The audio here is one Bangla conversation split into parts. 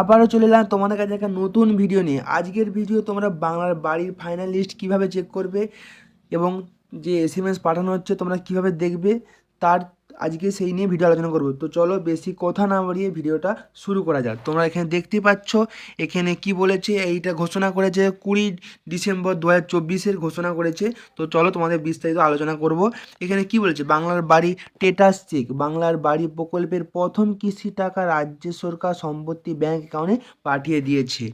আবারও চলে এলাম তোমাদের কাছে একটা নতুন ভিডিও নিয়ে। আজকের ভিডিও তোমরা বাংলার বাড়ির ফাইনাল লিস্ট কীভাবে চেক করবে এবং যে এস এম এস পাঠানো হচ্ছে তোমরা কীভাবে দেখবে, তার আজকে সেই নিয়ে ভিডিও আলোচনা করব। তো চলো বেশি কথা না বাড়িয়ে ভিডিওটা শুরু করা যাক। তোমরা এখানে দেখতে পাচ্ছ, এখানে কি বলেছে, এইটা ঘোষণা করেছে কুড়ি ডিসেম্বর দু হাজার ঘোষণা করেছে। তো চলো তোমাদের বিস্তারিত আলোচনা করব। এখানে কি বলেছে, বাংলার বাড়ি টেটাস চেক বাংলার বাড়ি প্রকল্পের প্রথম কিস্তি টাকা রাজ্য সরকার সম্পত্তি ব্যাংক অ্যাকাউন্টে পাঠিয়ে দিয়েছে।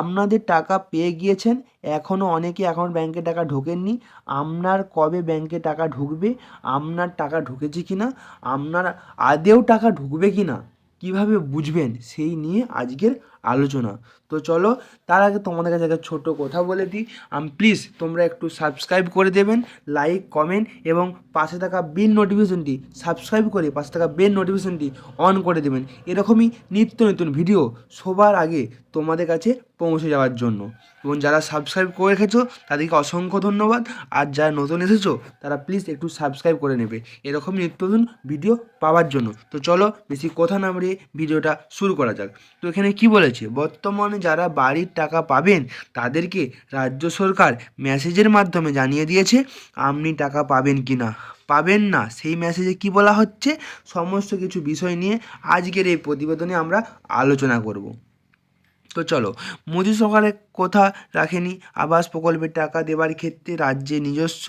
আপনাদের টাকা পেয়ে গিয়েছেন এখনও অনেকে এখন ব্যাংকে টাকা ঢোকেননি। আপনার কবে ব্যাংকে টাকা ঢুকবে, আপনার টাকা ঢুকেছে কি না আপনার আদেও টাকা ঢুকবে কি না কীভাবে বুঝবেন সেই নিয়ে আজকের আলোচনা। তো চলো, তার আগে তোমাদের কাছে একটা ছোটো কথা বলে দিই। আমি প্লিজ তোমরা একটু সাবস্ক্রাইব করে দেবেন লাইক কমেন্ট এবং পাশে থাকা বেল নোটিফিকেশনটি সাবস্ক্রাইব করে পাশে থাকা বেল নোটিফিকেশনটি অন করে দেবেন। এরকমই নিত্য নতুন ভিডিও সবার আগে তোমাদের কাছে পৌঁছে যাওয়ার জন্য। এবং যারা সাবস্ক্রাইব করে রেখেছো, তাদেরকে অসংখ্য ধন্যবাদ। আর যারা নতুন এসেছ, তারা প্লিজ একটু সাবস্ক্রাইব করে নেবে। এরকম নিত্য নতুন ভিডিও পাওয়ার জন্য। তো চলো, বেশি কথা না ভিডিওটা শুরু করা যাক। তো এখানে কি বলেছে? বর্তমানে যারা বাড়ির টাকা পাবেন, তাদেরকে রাজ্য সরকার মেসেজের মাধ্যমে জানিয়ে দিয়েছে, আপনি টাকা পাবেন কি না পাবেন না, সেই মেসেজে কি বলা হচ্ছে? সমস্ত কিছু বিষয় নিয়ে আজকের এই প্রতিবেদনে আমরা আলোচনা করব। তো চলো, মোদি সরকারের কথা রাখেনি। আবাস প্রকল্পের টাকা দেবার ক্ষেত্রে রাজ্যে নিজস্ব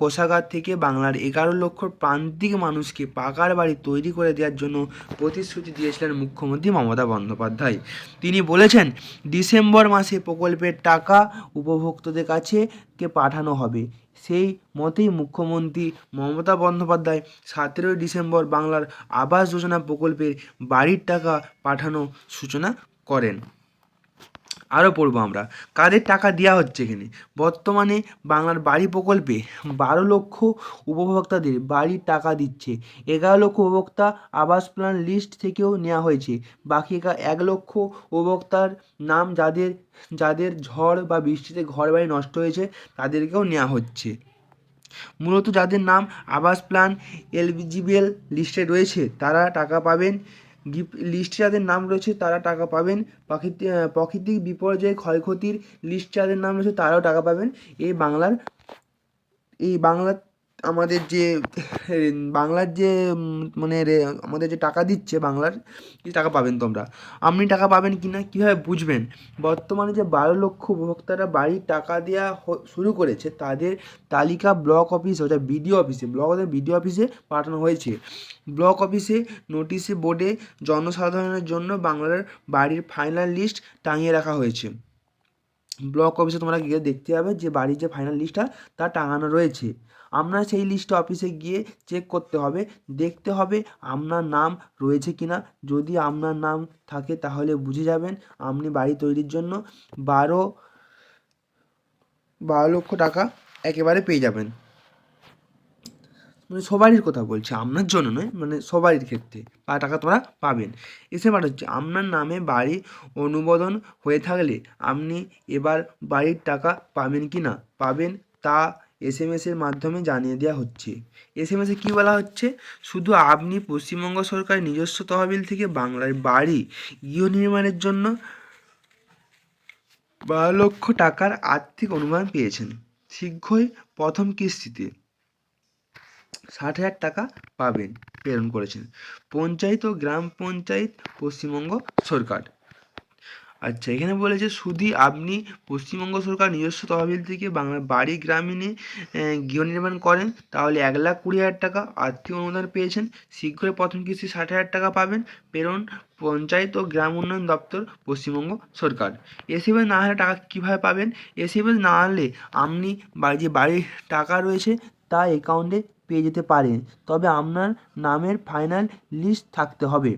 কোষাগার থেকে বাংলার এগারো লক্ষ প্রান্তিক মানুষকে পাকার বাড়ি তৈরি করে দেওয়ার জন্য প্রতিশ্রুতি দিয়েছিলেন মুখ্যমন্ত্রী মমতা বন্দ্যোপাধ্যায়। তিনি বলেছেন, ডিসেম্বর মাসে প্রকল্পের টাকা উপভোক্তদের কাছে কে পাঠানো হবে? সেই মতেই মুখ্যমন্ত্রী মমতা বন্দ্যোপাধ্যায় সতেরোই ডিসেম্বর বাংলার আবাস যোজনা প্রকল্পের বাড়ির টাকা পাঠানো সূচনা করেন। আরও পড়ব আমরা। কাদের টাকা দেওয়া হচ্ছে এখানে? বর্তমানে বাংলার বাড়ি প্রকল্পে বারো লক্ষ উপভোক্তাদের বাড়ির টাকা দিচ্ছে। এগারো লক্ষ উপভোক্তা আবাস প্ল্যান লিস্ট থেকেও নেওয়া হয়েছে। বাকি একা- লক্ষ উপভোক্তার নাম যাদের যাদের ঝড় বা বৃষ্টিতে ঘর বাড়ি নষ্ট হয়েছে তাদেরকেও নেওয়া হচ্ছে। মূলত যাদের নাম আবাস প্ল্যান এলজিবিএল লিস্টে রয়েছে তারা টাকা পাবেন গিফট লিস্টে যাদের নাম রয়েছে তারা টাকা পাবেন। প্রাকৃতিক প্রাকৃতিক বিপর্যয় ক্ষয়ক্ষতির লিস্টে যাদের নাম রয়েছে তারাও টাকা পাবেন। এই বাংলার এই বাংলার আমাদের যে বাংলার যে মানে আমাদের যে টাকা দিচ্ছে বাংলার, কি টাকা পাবেন তোমরা? আপনি টাকা পাবেন কি না কীভাবে বুঝবেন? বর্তমানে যে বারো লক্ষ উপভোক্তারা বাড়ির টাকা দেওয়া শুরু করেছে, তাদের তালিকা ব্লক অফিস অর্থাৎ বিডিও অফিসে, ব্লক বিডিও অফিসে পাঠানো হয়েছে। ব্লক অফিসে নোটিশে বোর্ডে জনসাধারণের জন্য বাংলার বাড়ির ফাইনাল লিস্ট টাঙিয়ে রাখা হয়েছে। ব্লক অফিসে তোমরা গিয়ে দেখতে পাবে যে বাড়ির যে ফাইনাল লিস্টটা তা টাঙানো রয়েছে। আপনার সেই লিস্ট অফিসে গিয়ে চেক করতে হবে, দেখতে হবে আপনার নাম রয়েছে কিনা। যদি আপনার নাম থাকে তাহলে বুঝে যাবেন আপনি বাড়ি তৈরির জন্য বারো বারো লক্ষ টাকা একেবারে পেয়ে যাবেন। মানে সবারই কথা বলছি, আপনার জন্য নয় মানে সবারই ক্ষেত্রে। টাকা তোমরা পাবেন। এসে বার হচ্ছে আপনার নামে বাড়ি অনুমোদন হয়ে থাকলে আপনি এবার বাড়ির টাকা পাবেন কি না, পাবেন তা এস এম এসের মাধ্যমে জানিয়ে দেওয়া হচ্ছে। এস এম এসে কী বলা হচ্ছে? শুধু আপনি পশ্চিমবঙ্গ সরকারের নিজস্ব তহবিল থেকে বাংলার বাড়ি গৃহ নির্মাণের জন্য বারো লক্ষ টাকার আর্থিক অনুদান পেয়েছেন। শীঘ্রই প্রথম কিস্তিতে। ষাট হাজার টাকা পাবেন প্রেরণ করেছেন। পঞ্চায়েত ও গ্রাম পঞ্চায়েত পশ্চিমবঙ্গ সরকার। আচ্ছা এখানে বলেছে শুধু আপনি পশ্চিমবঙ্গ সরকার নিজস্ব তহবিল থেকে বাংলা বাড়ি গ্রামীণে গৃহ নির্মাণ করেন, তাহলে এক লাখ কুড়ি হাজার টাকা আর্থিক অনুদান পেয়েছেন। শীঘ্রই প্রথম কিস্তি ষাট হাজার টাকা পাবেন। প্রেরণ পঞ্চায়েত ও গ্রাম উন্নয়ন দপ্তর, পশ্চিমবঙ্গ সরকার। এসিবেল না হলে টাকা কীভাবে পাবেন? এসিবেল না হলে আপনি বাড়ি যে বাড়ির টাকা রয়েছে, তা অ্যাকাউন্টে পেয়ে যেতে পারেন। তবে আপনার নামের ফাইনাল লিস্ট থাকতে হবে।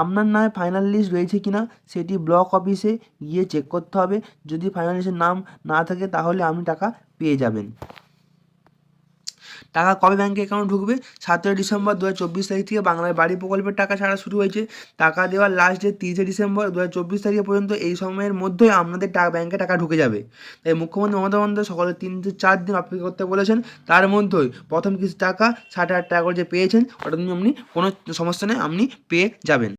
আপনার নামে ফাইনাল লিস্ট রয়েছে কি না সেটি ব্লক অফিসে গিয়ে চেক করতে হবে। যদি ফাইনাল লিস্টের নাম না থাকে তাহলে আপনি টাকা পেয়ে যাবেন। টাকা কবে ব্যাঙ্কে অ্যাকাউন্ট ঢুকবে? সতেরোই ডিসেম্বর দু হাজার চব্বিশ তারিখ থেকে বাংলার বাড়ি প্রকল্পের টাকা ছাড়া শুরু হয়েছে। টাকা দেওয়ার লাস্ট ডেট তিরিশে ডিসেম্বর দু হাজার চব্বিশ তারিখ পর্যন্ত এই সময়ের মধ্যেই আপনাদের টাকা ব্যাঙ্কে টাকা ঢুকে যাবে। তাই মুখ্যমন্ত্রী মমতা বন্দ্যোপাধ্যায় সকলে তিন থেকে চার দিন অপেক্ষা করতে বলেছেন। তার মধ্যেই প্রথম কিছু টাকা ষাট হাজার টাকা করে যে পেয়েছেন, ওটা আপনি কোনো সমস্যা নেই, আপনি পেয়ে যাবেন।